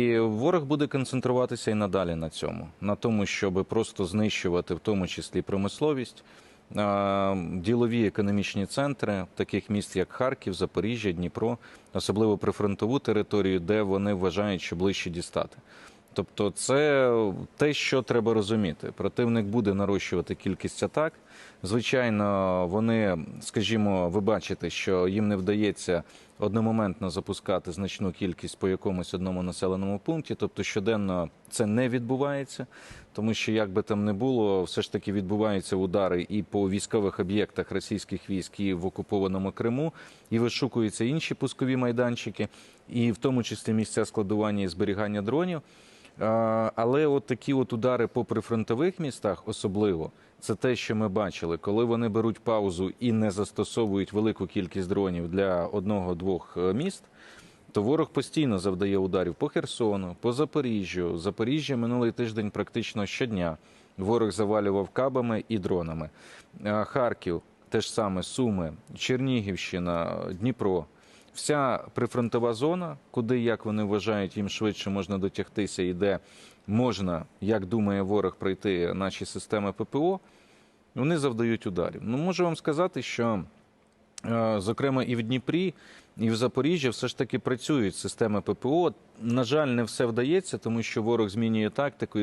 І ворог буде концентруватися і надалі на цьому, на тому, щоб просто знищувати, в тому числі промисловість, ділові економічні центри таких міст, як Харків, Запоріжжя, Дніпро, особливо прифронтову територію, де вони вважають, що ближче дістати. Тобто, це те, що треба розуміти. Противник буде нарощувати кількість атак. Звичайно, вони, скажімо, ви бачите, що їм не вдається одномоментно запускати значну кількість по якомусь одному населеному пункті. Тобто щоденно це не відбувається, тому що як би там не було, все ж таки відбуваються удари і по військових об'єктах російських військ і в окупованому Криму, і вишукуються інші пускові майданчики, і в тому числі місця складування і зберігання дронів. Але от такі от удари по прифронтових містах, особливо, це те, що ми бачили, коли вони беруть паузу і не застосовують велику кількість дронів для одного-двох е, міст. То ворог постійно завдає ударів по Херсону, по Запоріжжю. Запоріжжя минулий тиждень практично щодня ворог завалював кабами і дронами. Харків теж саме Суми, Чернігівщина, Дніпро. Вся прифронтова зона, куди, як вони вважають, їм швидше можна дотягтися, і де можна, як думає ворог, пройти наші системи ППО, вони завдають ударів. Ну, можу вам сказати, що, е, зокрема, і в Дніпрі, і в Запоріжжі все ж таки працюють системи ППО. На жаль, не все вдається, тому що ворог змінює тактику.